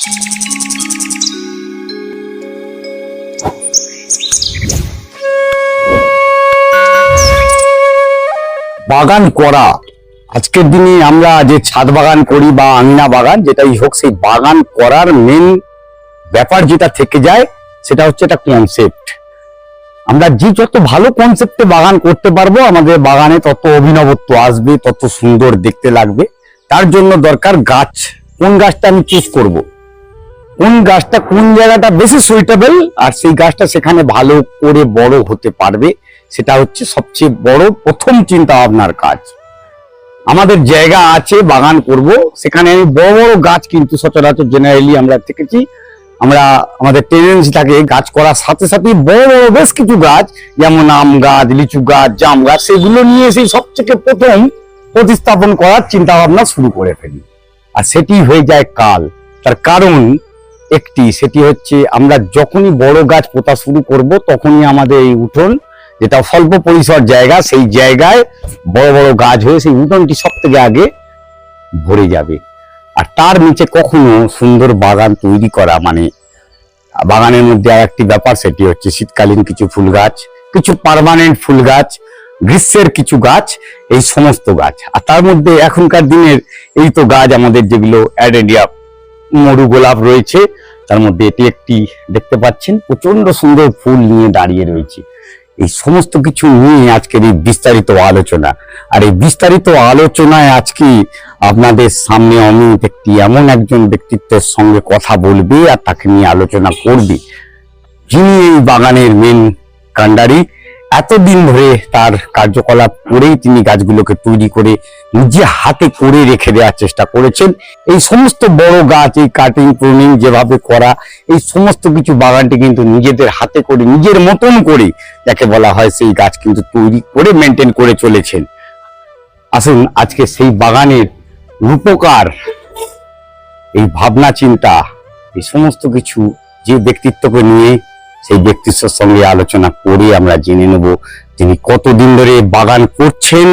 বাগান করা। আজকের দিনে আমরা যে ছাদ বাগান করি বা আঙিনা বাগান, যেটাই হোক, সেই বাগান করার মেন ব্যাপার যেটা থেকে যায়, সেটা হচ্ছে একটা কনসেপ্ট আমরা যে যত ভালো কনসেপ্টে বাগান করতে পারব, আমাদের বাগানে তত অভিনবত্ব আসবে, তত সুন্দর দেখতে লাগবে। তার জন্য দরকার গাছ। কোন গাছটা আমি চুজ করব? কোন গাছটা কোন জায়গাটা বেশি সুইটেবল আর সেই গাছটা সেখানে ভালো করে বড় হতে পারবে, সেটা হচ্ছে সবচেয়ে বড় প্রথম চিন্তা ভাবনার কাজ। আমাদের জায়গা আছে, বাগান করব, সেখানে আমি বড় বড় গাছ কিন্তু সচরাচর জেনারেলি আমরা দেখেছি, আমরা আমাদের টেন্ডেন্সি থাকে গাছ করার সাথে সাথে বড় বড় বেশ কিছু গাছ, যেমন আম গাছ, লিচু গাছ, জাম গাছ, সেগুলো নিয়ে সেই সবথেকে প্রথম প্রতিস্থাপন করার চিন্তা ভাবনা শুরু করে ফেলি। আর সেটি হয়ে যায় কাল। তার কারণ একটি, সেটি হচ্ছে আমরা যখনই বড় গাছ পোতা শুরু করব, তখনই আমাদের এই উঠোন, যেটা স্বল্প পরিসর জায়গা, সেই জায়গায় বড় বড় গাছ হয়ে সেই উঠোনটি সব থেকে আগে ভরে যাবে। আর তার নিচে কখনো সুন্দর বাগান তৈরি করা মানে বাগানের মধ্যে আর একটি ব্যাপার, সেটি হচ্ছে শীতকালীন কিছু ফুল গাছ, কিছু পারমানেন্ট ফুল গাছ, গ্রীষ্মের কিছু গাছ, এই সমস্ত গাছ। আর তার মধ্যে এখনকার দিনের এই তো গাছ আমাদের যেগুলো অ্যাডেডিয়া মরু গোলাপ রয়েছে, তার মধ্যে এটি একটি দেখতে পাচ্ছেন প্রচণ্ড সুন্দর ফুল নিয়ে দাঁড়িয়ে রয়েছে। এই সমস্ত কিছু নিয়ে আজকের এই বিস্তারিত আলোচনা। আর এই বিস্তারিত আলোচনায় আজকে আপনাদের সামনে অমিত একটি এমন একজন ব্যক্তিত্বের সঙ্গে কথা বলবে আর তাকে নিয়ে আলোচনা করবে, যিনি এই বাগানের মেন কান্ডারি এতদিন ধরে তার কার্যকলাপ করেই তিনি গাছগুলোকে তৈরি করে নিজে হাতে করে রেখে দেওয়ার চেষ্টা করেছেন। এই সমস্ত বড় গাছ, এই কাটিং প্রুনিং যেভাবে করা, এই সমস্ত কিছু বাগানটি কিন্তু নিজেদের হাতে করে, নিজের মতন করে যাকে বলা হয় সেই গাছ কিন্তু তৈরি করে মেনটেন করে চলেছেন। আসুন, আজকে সেই বাগানের রূপকার, এই ভাবনা চিন্তা এই সমস্ত কিছু যে ব্যক্তিত্বকে নিয়ে সেই ব্যক্তিত্বের সঙ্গে আলোচনা করে আমরা জেনে নেব তিনি কতদিন ধরে বাগান করছেন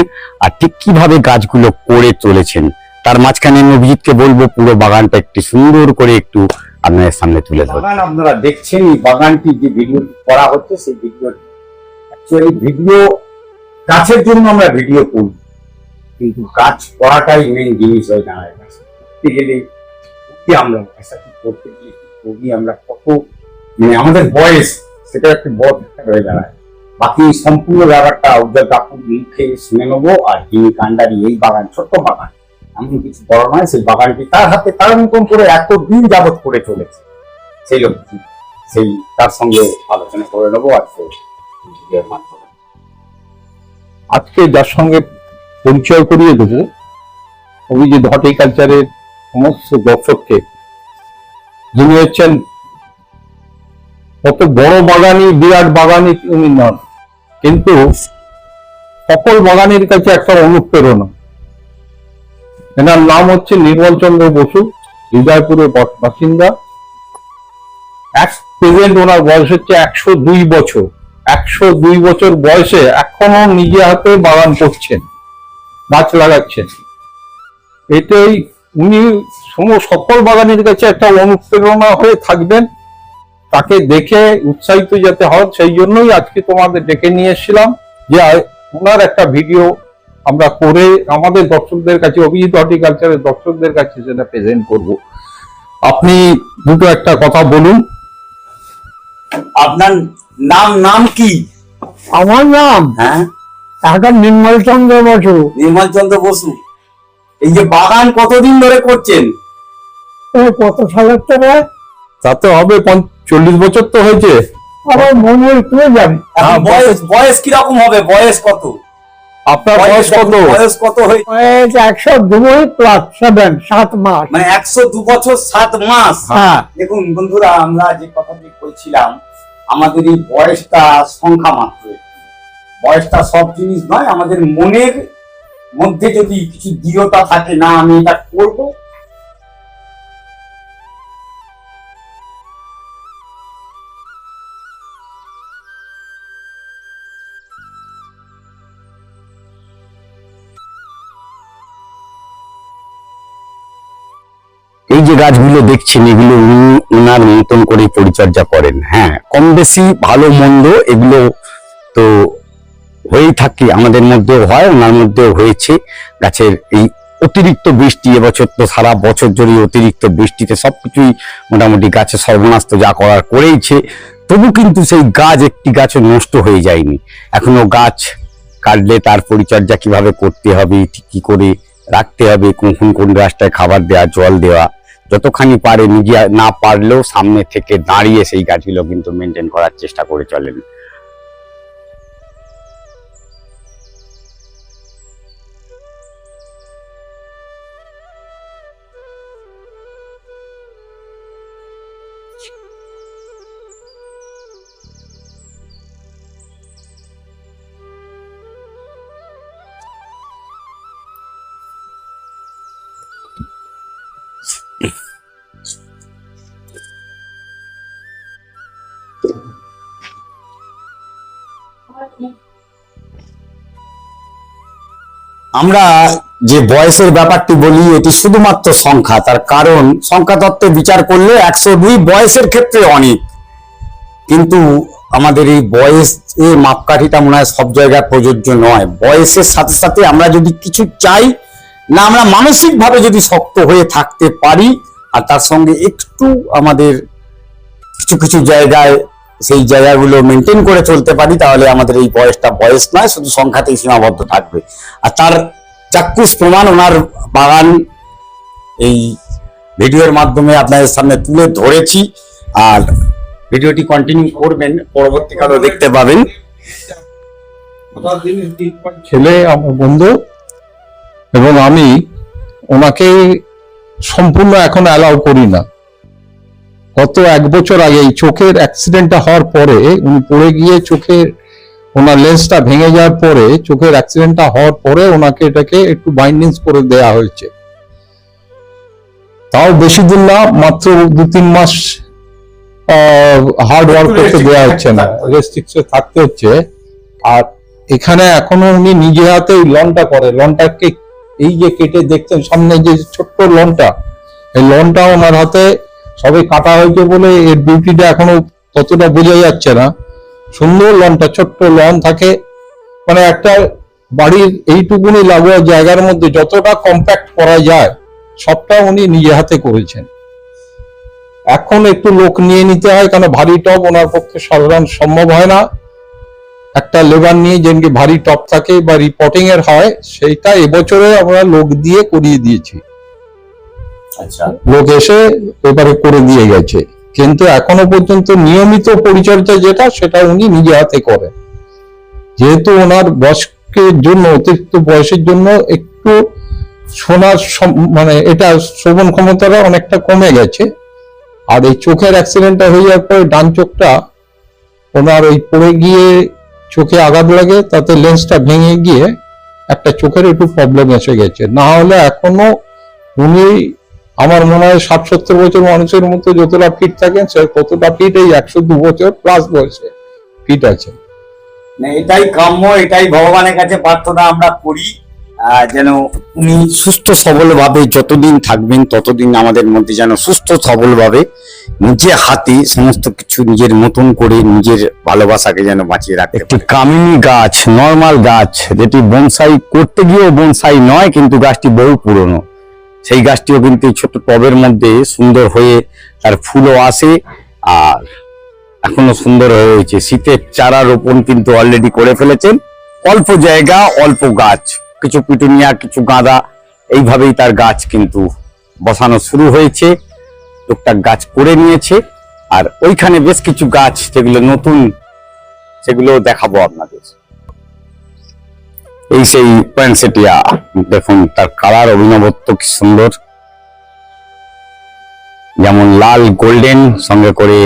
আর ঠিক কীভাবে গাছগুলো করে চলেছেন তার মাঝখানে আমি অভিজিৎকে বলব, পুরো বাগানটা একটু সুন্দর করে একটু আপনাদের সামনে তুলে ধরো বাগান আপনারা দেখছেন, এই বাগানটি যে ভিডিও করা হচ্ছে, সেই ভিডিও অ্যাকচুয়ালি ভিডিও গাছের জন্য আমরা ভিডিও করি কিন্তু গাছ করাটাই মেন জিনিস হয়ে দাঁড়ায় করতে গেলে আমরা করতে গিয়ে করি আমরা কত মানে আমাদের বয়স সেটা একটা বড় ফ্যাক্টর হয়ে দাঁড়ায়। বাকি সম্পূর্ণ ব্যাপারটা উজ্জ্বল কাকুর মুখে শুনে নেব, আর যিনি কান্ডারি এই বাগান, ছোট্ট বাগান এমন কিছু বড় নয়, সেই বাগানটি তার হাতে তার মতন করে এত দিন যাবৎ করে চলেছে। সেই লোকটি সেই তার সঙ্গে আলোচনা করে নেব মাধ্যমে। আজকে যার সঙ্গে পরিচয় করিয়ে দেবো অভিজিৎ হর্টিকালচারের সমস্ত দর্শককে, যিনি হচ্ছেন কত বড় বাগানি, বিরাট বাগানি উনি নন। কিন্তু সকল বাগানের কাছে একটা অনুপ্রেরণা। এনার নাম হচ্ছে নির্মল চন্দ্র বসু হৃদয়পুরের বাসিন্দা। এক প্রেজেন্ট ওনার বয়স হচ্ছে একশো দুই বছর। একশো দুই বছর বয়সে এখনও নিজে হাতে বাগান করছেন, গাছ লাগাচ্ছেন। এটাই উনি সকল বাগানের কাছে একটা অনুপ্রেরণা হয়ে থাকবেন। তাকে দেখে উৎসাহিত যাতে হন সেই জন্যই আজকে তোমাদের ডেকে নিয়ে এসেছিলাম যে ওনার একটা ভিডিও আমরা করে আমাদের দর্শকদের কাছে অভিজিৎ হর্টিকালচারের দর্শকদের কাছে সেটা প্রেজেন্ট করব। আপনি দুটো একটা কথা বলুন। আপনার নাম নাম কি? আমার নাম? হ্যাঁ? নির্মল চন্দ্র বসু। নির্মল চন্দ্র বসু। এই যে বাগান কতদিন ধরে করছেন? কত সালের থেকে তাতে হবে পঞ্চ- চল্লিশ বছর তো হয়েছে। মনে তুলে যাবে বয়স বয়স কীরকম হবে? বয়স কত? আপনার বয়স কত? বয়স কত হয়ে বয়স একশো দুই প্লাস সেভেন সাত মাস। মানে একশো দু বছর সাত মাস? হ্যাঁ। দেখুন বন্ধুরা আমরা যে কথাটি বলছিলাম আমাদের এই বয়সটা সংখ্যা মাত্র। বয়সটা সব জিনিস নয় আমাদের মনের মধ্যে যদি কিছু দৃঢ়তা থাকে না আমি এটা করব গাছগুলো দেখছেন, এগুলো উনি ওনার মতন করে পরিচর্যা করেন। হ্যাঁ কম বেশি ভালো, মন্দ এগুলো তো হয়েই থাকে। আমাদের মধ্যেও হয়, ওনার মধ্যেও হয়েছে। গাছের এই অতিরিক্ত বৃষ্টি এবছর তো সারা বছর জুড়ে অতিরিক্ত বৃষ্টিতে সব কিছুই মোটামুটি গাছে সর্বনাশ যা করার করেইছে। তবু কিন্তু সেই গাছ, একটি গাছও নষ্ট হয়ে যায়নি। এখনও গাছ কাটলে তার পরিচর্যা কীভাবে করতে হবে কি করে রাখতে হবে কোন কোন গাছটায় খাবার দেওয়া, জল দেওয়া যতখানি পারে নিজে না পারলেও সামনে থেকে দাঁড়িয়ে সেই গাছগুলো কিন্তু মেনটেন করার চেষ্টা করে চলেন। আমরা যে বয়সের ব্যাপারটি বলি, এটি শুধুমাত্র সংখ্যা, তার কারণ সংখ্যা তত্ত্বে বিচার করলে একশো দুই বয়সের ক্ষেত্রে অনেক। কিন্তু আমাদের এই বয়স এ মাপকাঠিটা মনে হয় সব জায়গায় প্রযোজ্য নয়। বয়সের সাথে সাথে আমরা যদি কিছু চাই, না, আমরা মানসিক ভাবে যদি শক্ত হয়ে থাকতে পারি, আর তার সঙ্গে একটু আমাদের কিছু কিছু জায়গায় সেই জায়গাগুলো মেনটেন করে চলতে পারি, তাহলে আমাদের এই বয়সটা বয়স নয়, শুধু সংখ্যাতেই সীমাবদ্ধ থাকবে। আর তার চাক্ষুষ প্রমাণ ওনার বাগান এই ভিডিওর মাধ্যমে আপনাদের সামনে তুলে ধরেছি। আর ভিডিওটি কন্টিনিউ করবেন, পরবর্তীকালেও দেখতে পাবেন। ছেলে, আমার বন্ধু, এবং আমি, ওনাকে সম্পূর্ণ এখন অ্যালাউ করি না। গত এক বছর আগে এই চোখের অ্যাক্সিডেন্টটা হওয়ার পরে উনি পড়ে গিয়ে চোখের ওনার লেন্সটা ভেঙে যাওয়ার পরে চোখের অ্যাক্সিডেন্টটা হওয়ার পরে ওনাকে এটাকে একটু বাইন্ডিংস করে দেয়া হয়েছে। তাও বেশি দিন না মাত্র দু তিন মাস হার্ড ওয়ার্ক করতে দেওয়া হচ্ছে না রেস্ট্রিকশন থাকতে হচ্ছে। আর এখানে এখনও উনি নিজে হাতে এই লনটা করে। লনটাকে এই যে কেটে দেখছেন সামনে যে ছোট্ট লনটা এই লনটা ওনার হাতে সবে কাটা হয়েছে বলে এর বিউটিটা এখনও ততটা বোঝা যাচ্ছে না। সুন্দর লনটা, ছোট্ট লন থাকে। মানে একটা বাড়ির এইটুকুনি লাগোয়া জায়গার মধ্যে যতটা কম্প্যাক্ট করা যায়, সবটা উনি নিজে হাতে করেছেন। এখন একটু লোক নিয়ে নিতে হয় কারণ ভারী টপ ওনার পক্ষে সাধারণ সম্ভব হয় না। একটা লেবার নিয়ে যেমনি ভারী টপ থাকে বা রিপোর্টিং এর হয়, সেইটা এবছরে আমরা লোক দিয়ে করিয়ে দিয়েছি। লোক এসে এবারে করে দিয়ে গেছে। কিন্তু এখনও পর্যন্ত নিয়মিত পরিচর্যা যেটা, সেটা উনি নিজে হাতে করেন। যেহেতু ওনার বয়সের জন্য, অতিরিক্ত বয়সের জন্য একটু শোনার মানে এটা শ্রবণ ক্ষমতাটা অনেকটা কমে গেছে। আর এই চোখের অ্যাক্সিডেন্টটা হয়ে যাওয়ার পরে ডান চোখটা ওনার ওই পড়ে গিয়ে চোখে আঘাত লাগে, তাতে লেন্সটা ভেঙে গিয়ে একটা চোখের একটু প্রবলেম এসে গেছে। না হলে এখনও উনি আমার মনে হয় ষাট সত্তর বছর মানুষের মধ্যে যতটা ফিট থাকেন সে কতটা ফিট এই একশো দু বছর প্লাস বয়সে ফিট আছে। এটাই কাম্য এটাই ভগবানের কাছে প্রার্থনা আমরা করি। যেন উনি সুস্থ সবল ভাবে যতদিন থাকবেন ততদিন আমাদের মধ্যে যেন সুস্থ সবল ভাবে নিজে হাতে সমস্ত কিছু নিজের মতন করে নিজের ভালোবাসাকে যেন বাঁচিয়ে রাখে একটি কামিনী গাছ নর্মাল গাছ যেটি বনসাই করতে গিয়েও বনসাই নয় কিন্তু গাছটি বহু পুরনো। সেই গাছটিও কিন্তু এই ছোট টবের মধ্যে সুন্দর হয়ে তার ফুলও আসে আর এখনও সুন্দর হয়ে রয়েছে। শীতের চারা রোপণ কিন্তু অলরেডি করে ফেলেছেন। অল্প জায়গা, অল্প গাছ। কিছু পিটুনিয়া, কিছু গাঁদা, এইভাবেই তার গাছ কিন্তু বসানো শুরু হয়েছে। টুকটাক গাছ করে নিয়েছে। আর ওইখানে বেশ কিছু গাছ, যেগুলো নতুন সেগুলো দেখাবো আপনাদের। এই সেই প্যান্সেটিয়া দেখুন তার কালার অভিনবত্ব কি সুন্দর। যেমন লাল গোল্ডেন সঙ্গে করে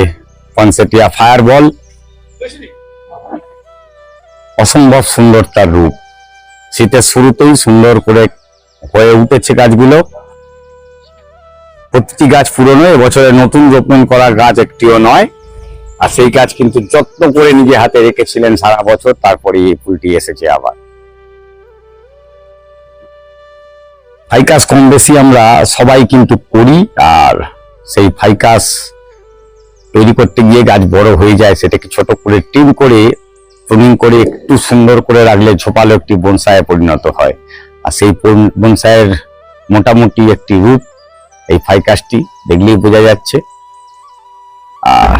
পনসেটিয়া ফায়ার বল অসম্ভব সুন্দর তার রূপ। শীতের শুরুতেই সুন্দর করে হয়ে উঠেছে গাছগুলো। প্রতিটি গাছ পুরনো, এবছরে নতুন রোপণ করা গাছ একটিও নয়। আর সেই গাছ কিন্তু যত্ন করে নিজে হাতে রেখেছিলেন সারা বছর তারপরে এই ফুলটি এসেছে আবার। ফাইকাস কম বেশি আমরা সবাই কিন্তু করি, আর সেই ফাইকাস তৈরি করতে গিয়ে গাছ বড় হয়ে যায়, সেটাকে ছোট করে টিম করে প্রুনিং করে একটু সুন্দর করে রাখলে ঝোপালো একটি বনসায়ে পরিণত হয়। আর সেই বনসায়ের মোটামুটি একটি রূপ এই ফাইকাসটি দেখলেই বোঝা যাচ্ছে। আর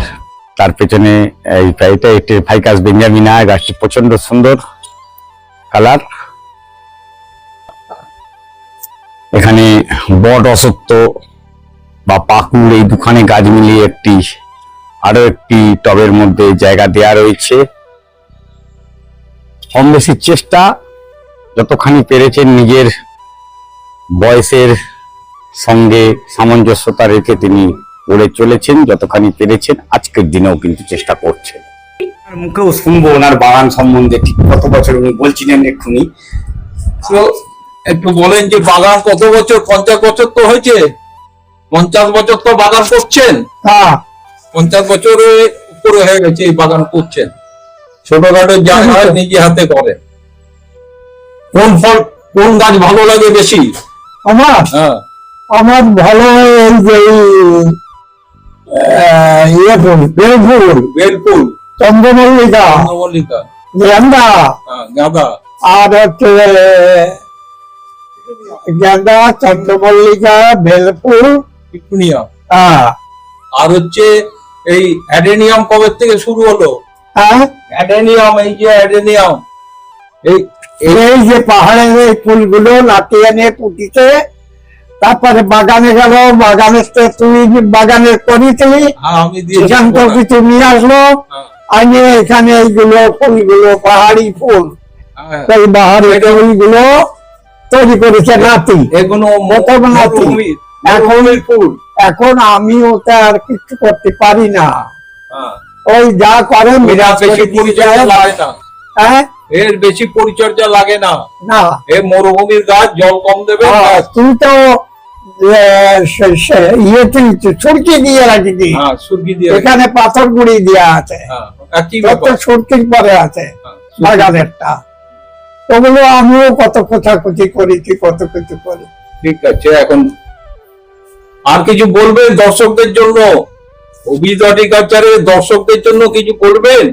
তার পেছনে এই এটা একটি ফাইকাস বেঞ্জামিনা, গাছটি প্রচণ্ড সুন্দর কালার। বট অসত্য বা পাকুড় এই দুখানে গাছ মিলিয়ে একটি, আরও একটি টবের মধ্যে জায়গা দেয়া রয়েছে। কম চেষ্টা, যতখানি পেরেছেন নিজের বয়সের সঙ্গে সামঞ্জস্যতা রেখে তিনি করে চলেছেন, যতখানি পেরেছেন, আজকের দিনেও কিন্তু চেষ্টা করছেন। মুখেও শুনব ওনার বাগান সম্বন্ধে ঠিক কত বছর উনি বলছিলেন এক্ষুনি। তো একটু বলেন যে বাগান কত বছর পঞ্চাশ বছর তো হয়েছে? পঞ্চাশ বছর তো বাগান করছেন? হ্যাঁ। পঞ্চাশ বছরের উপরে হয়ে গেছে এই বাগান করছেন। ছোটখাটো জায়গায় নিজে হাতে করেন কোন ফল কোন গাছ ভালো লাগে বেশি? আমার? হ্যাঁ। আমার ভালো এই যে ইয়ে ফুল বেল ফুল। বেলফুল চন্দ্রমল্লিকা। চন্দ্রমল্লিকা। গেন্দা হ্যাঁ, গাঁদা। আর হচ্ছে গেন্দা চন্দ্রমল্লিকা পিটুনিয়া হ্যাঁ আর হচ্ছে এই অ্যাডেনিয়াম কবে থেকে শুরু হলো? হ্যাঁ অ্যাডেনিয়াম এই যে অ্যাডেনিয়াম। এই এই যে পাহাড়ের এই ফুলগুলো নাটিয়ে নিয়ে তারপরে বাগানে গেল বাগানের থেকে তুই বাগানের করিতেলি হ্যাঁ, সেখান কিছু নিয়ে আসলো। হ্যাঁ, আনিয়ে এখানে এইগুলো ফুলগুলো পাহাড়ি ফুল। হ্যাঁ। সেই পাহাড়ি ফুলগুলো তৈরি করেছে নাতি। এগুলো নাতি। এখন এখন আমি ওটা আর কিছু করতে পারি না। হ্যাঁ। ওই যা করে মিরাজ বেশি পরিচর্যা লাগে না। হ্যাঁ? এর বেশি পরিচর্যা লাগে না। না। এ মরুভূমির গাছ জল কম দেবে তুই তো আহ, সে- সে- ইয়ে তুই ছুটকি দিয়ে রাখি হ্যাঁ সুরকি দিয়ে এখানে পাথর গুড়ি দেওয়া আছে। হ্যাঁ সুরকির পরে আছে। হ্যাঁ, বাগানেরটা। ওগুলো আমিও কত কোথাকুচি করেছি কত কিছু করি। ঠিক আছে এখন আর কিছু বলবেন দর্শকদের জন্য? দর্শকদের জন্য কিছু বলবেন?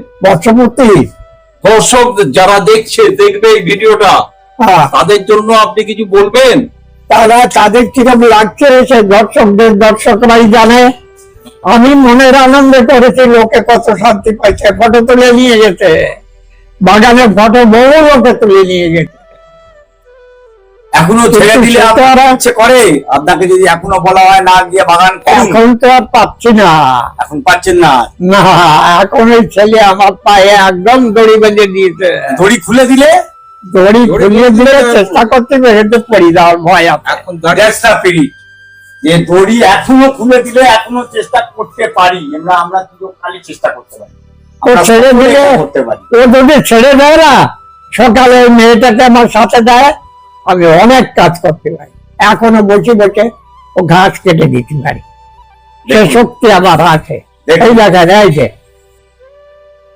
দর্শক যারা দেখছে দেখবে এই ভিডিওটা হ্যাঁ। তাদের জন্য আপনি কিছু বলবেন? তারা তাদের কীরকম লাগছে সে দর্শকদের দর্শকরাই জানে। আমি মনের আনন্দে করেছি লোকে কত শান্তি পাইছে ফটো তুলে নিয়ে গেছে। বাগানে ফটো বহু লোকে তুলে নিয়ে গেছে। এখনও ছেড়ে দিলে আপনার ইচ্ছে করে? আপনাকে যদি এখনও বলা হয় না গিয়ে বাগান এখন তো আর পাচ্ছি না। এখন পাচ্ছেন না? না এখন ওই ছেলে আমার পায়ে একদম দড়ি বেঁধে দিয়েছে। দড়ি খুলে দিলে? দড়ি খুলিয়ে দিলে চেষ্টা করতে হেঁটে পড়ি যাওয়ার ভয় এখন the spirit. যে দড়ি এখনও খুলে দিলে এখনও চেষ্টা করতে পারি। আমরা আমরা কিন্তু খালি চেষ্টা করতে পারি। ও ছেড়ে দিলে- ও যদি ছেড়ে দেয় না সকালে ওই মেয়েটাকে আমার সাথে দেয় আমি অনেক কাজ করতে পারি। এখনও বসে বসে ও ঘাস কেটে দিতে পারি। সে শক্তি আমার আছে এই দেখা যায় যে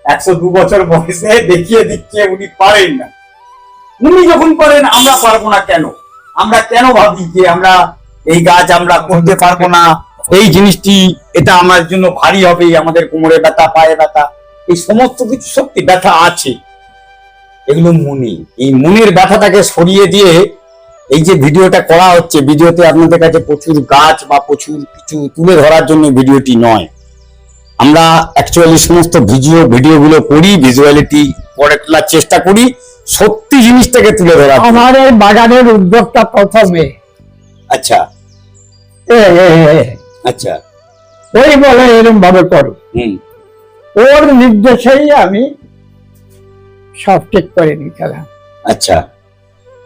একশো দু বছর বয়সে দেখিয়ে দিচ্ছে উনি পারেন না। উনি যখন পারেন আমরা পারব না কেন? আমরা কেন ভাবি যে আমরা এই গাছ আমরা করতে পারব না? এই জিনিসটি এটা আমার জন্য ভারী হবে আমাদের কোমরে ব্যথা পায়ে ব্যথা। এই সমস্ত কিছু সত্যি ব্যথা আছে। এগুলো মনে। এই মনের ব্যথাটাকে সরিয়ে দিয়ে এই যে ভিডিওটা করা হচ্ছে ভিডিওতে আপনাদের কাছে প্রচুর গাছ বা প্রচুর কিছু তুলে ধরার জন্য ভিডিওটি নয়। আমরা অ্যাকচুয়ালি সমস্ত ভিডিও ভিডিওগুলো করি ভিজুয়ালিটি করে তোলার চেষ্টা করি সত্যি জিনিসটাকে তুলে ধরা এই বাগানের উদ্যোগটা প্রথমে। আচ্ছা। আচ্ছা। ওই বলে এরকম ভাবে করো। হুম। ওর নির্দেশেই আমি সব ঠিক করে নিয়েছিলাম আচ্ছা।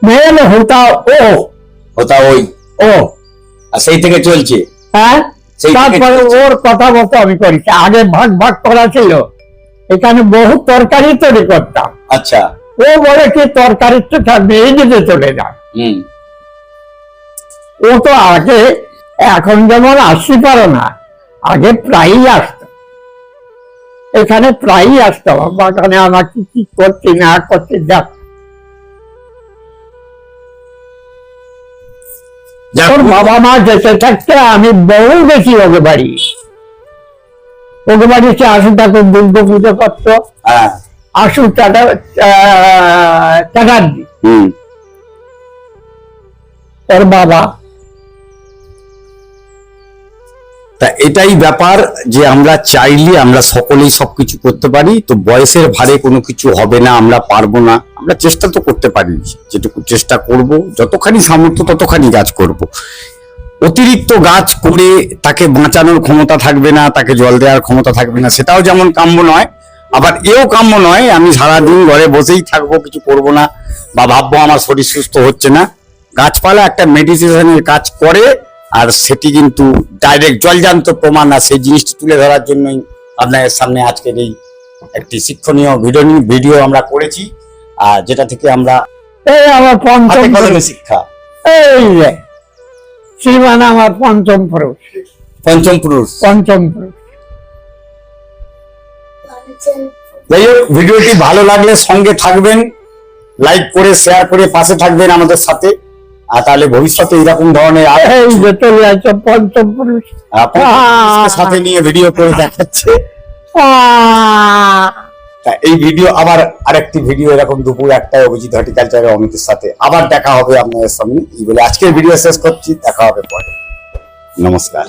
মেন হতা ও। ওটা ওই। ও। আর সেই থেকে চলছে? হ্যাঁ? তারপরে ওর কথা মতো আমি করেছি আগে ভাগ ভাগ করা ছিল। এখানে বহু তরকারি তৈরি করতাম। আচ্ছা। ও বলে কি তরকারি তো থাকবে এই দিকে চলে যান ও তো আগে এখন যেমন আসতে পারো না আগে প্রায়ই আসতো। এখানে প্রায়ই আসতো বাগানে আমাকে কি করছি না করছি দেখ তোর বাবা মা বেঁচে থাকতে আমি বহু বেশি ওকে বাড়ি। ওকে বাড়িতে আশু ঠাকুর দুর্গা পুজো করতো। হ্যাঁ। আশু টাটা ওর বাবা তা এটাই ব্যাপার যে আমরা চাইলে আমরা সকলেই সবকিছু করতে পারি, তো বয়সের ভারে কোনো কিছু হবে না, আমরা পারব না। আমরা চেষ্টা তো করতে পারি, যেটুকু চেষ্টা করব, যতখানি সামর্থ্য ততখানি গাছ করব। অতিরিক্ত গাছ করে তাকে বাঁচানোর ক্ষমতা থাকবে না, তাকে জল দেওয়ার ক্ষমতা থাকবে না, সেটাও যেমন কাম্য নয়, আবার এও কাম্য নয়, আমি সারাদিন ঘরে বসেই থাকব, কিছু করব না, বা ভাববো আমার শরীর সুস্থ হচ্ছে না। গাছপালা একটা মেডিটেশনের কাজ করে আর সেটি কিন্তু ডাইরেক্ট জলজান্ত প্রমাণ আর সেই জিনিসটি তুলে ধরার জন্যই আপনাদের সামনে আজকের এই একটি শিক্ষণীয় ভিডিও ভিডিও আমরা করেছি। আর যেটা থেকে আমরা এই পঞ্চম। শিক্ষা। এই শ্রীমান আমার পঞ্চম পুরুষ। পঞ্চম পুরুষ। পঞ্চম পুরুষ। যাই হোক ভিডিওটি ভালো লাগলে সঙ্গে থাকবেন লাইক করে শেয়ার করে পাশে থাকবেন আমাদের সাথে। আর তাহলে ভবিষ্যতে এরকম ধরনের সাথে নিয়ে ভিডিও করে দেখাচ্ছে! এই ভিডিও আবার আরেকটি ভিডিও এরকম দুপুর একটাই অভিজিৎ হর্টিকালচারের অমিতের সাথে। আবার দেখা হবে আপনাদের সামনে। এই বলে আজকের ভিডিও শেষ করছি। দেখা হবে পরে। নমস্কার।